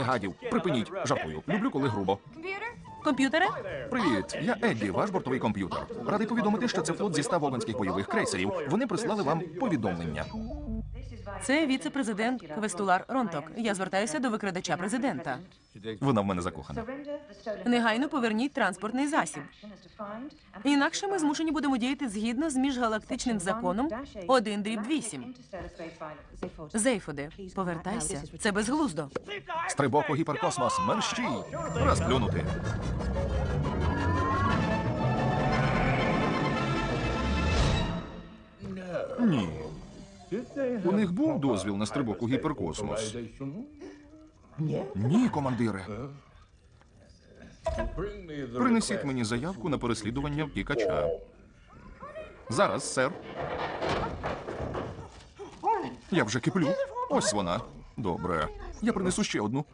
Ловте гадів. Припиніть. Жартую. Люблю, коли грубо. Комп'ютере? Привіт, я Едді, ваш бортовий комп'ютер. Радий повідомити, що це флот зі ста вогнських бойових крейсерів. Вони прислали вам повідомлення. Це віце-президент Квестулар Ронток. Я звертаюся до викрадача президента. Вона в мене закохана. Негайно поверніть транспортний засіб. Інакше ми змушені будемо діяти згідно з міжгалактичним законом 1 дріб 8. Зейфоде, повертайся. Це безглуздо. Стрибок у гіперкосмос, мерщій! Розплюнути. Ні. У них був дозвіл на стрибок у гіперкосмос. Ні, командире. Принесіть мені заявку на переслідування втікача. Зараз, сер. Я вже киплю. Ось вона. Добре. Я принесу ще одну.